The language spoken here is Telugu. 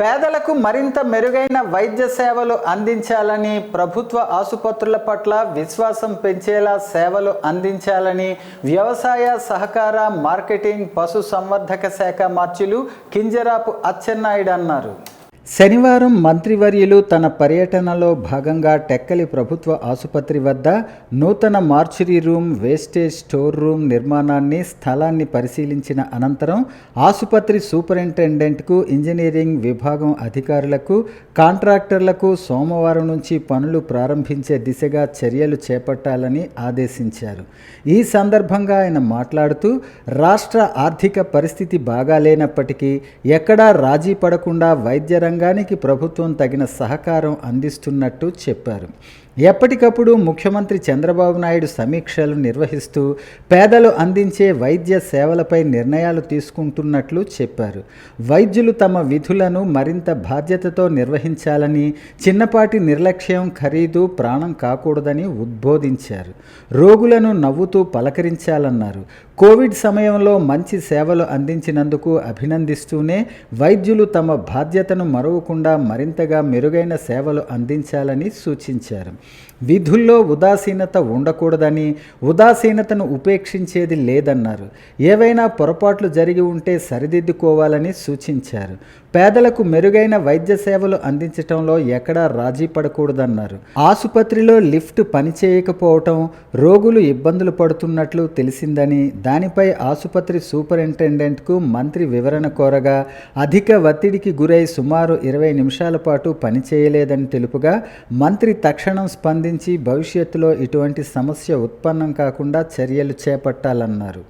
పేదలకు మరింత మెరుగైన వైద్య సేవలు అందించాలని ప్రభుత్వ ఆసుపత్రుల పట్ల విశ్వాసం పెంచేలా సేవలు అందించాలని వ్యవసాయ సహకార మార్కెటింగ్ పశు సంవర్ధక శాఖ మార్చులు కింజరాపు అచ్చెన్నాయుడు అన్నారు. శనివారం మంత్రివర్యులు తన పర్యటనలో భాగంగా టెక్కలి ప్రభుత్వ ఆసుపత్రి వద్ద నూతన mortuary room wastage store room నిర్మాణాన్ని స్థలాన్ని పరిశీలించిన అనంతరం ఆసుపత్రి సూపరింటెండెంట్కు ఇంజనీరింగ్ విభాగం అధికారులకు కాంట్రాక్టర్లకు సోమవారం నుంచి పనులు ప్రారంభించే దిశగా చర్యలు చేపట్టాలని ఆదేశించారు. ఈ సందర్భంగా ఆయన మాట్లాడుతూ రాష్ట్ర ఆర్థిక పరిస్థితి బాగాలేనప్పటికీ ఎక్కడా రాజీ పడకుండా వైద్య రంగానికి ప్రభుత్వం తగిన సహకారం అందిస్తున్నట్టు చెప్పారు. ఎప్పటికప్పుడు ముఖ్యమంత్రి చంద్రబాబు నాయుడు సమీక్షలు నిర్వహిస్తూ పేదలు అందించే వైద్య సేవలపై నిర్ణయాలు తీసుకుంటున్నట్లు చెప్పారు. వైద్యులు తమ విధులను మరింత బాధ్యతతో నిర్వహించాలని చిన్నపాటి నిర్లక్ష్యం ఖరీదు ప్రాణం కాకూడదని ఉద్బోధించారు. రోగులను నవ్వుతూ పలకరించాలన్నారు. కోవిడ్ సమయంలో మంచి సేవలు అందించినందుకు అభినందిస్తూనే వైద్యులు తమ బాధ్యతను మరవకుండా మరింతగా మెరుగైన సేవలు అందించాలని సూచించారు. విధుల్లో ఉదాసీనత ఉండకూడదని ఉదాసీనతను ఉపేక్షించేది లేదన్నారు. ఏవైనా పొరపాట్లు జరిగి ఉంటే సరిదిద్దుకోవాలని సూచించారు. పేదలకు మెరుగైన వైద్య సేవలు అందించటంలో ఎక్కడా రాజీ పడకూడదన్నారు. ఆసుపత్రిలో లిఫ్ట్ పనిచేయకపోవటం రోగులు ఇబ్బందులు పడుతున్నట్లు తెలిసిందని దానిపై ఆసుపత్రి సూపరింటెండెంట్కు మంత్రి వివరణ కోరగా అధిక ఒత్తిడికి గురై సుమారు ఇరవై నిమిషాల పాటు పనిచేయలేదని తెలుపుగా మంత్రి తక్షణం స్పందించి భవిష్యత్తులో ఇటువంటి సమస్య ఉత్పన్నం కాకుండా చర్యలు చేపట్టాలన్నారు.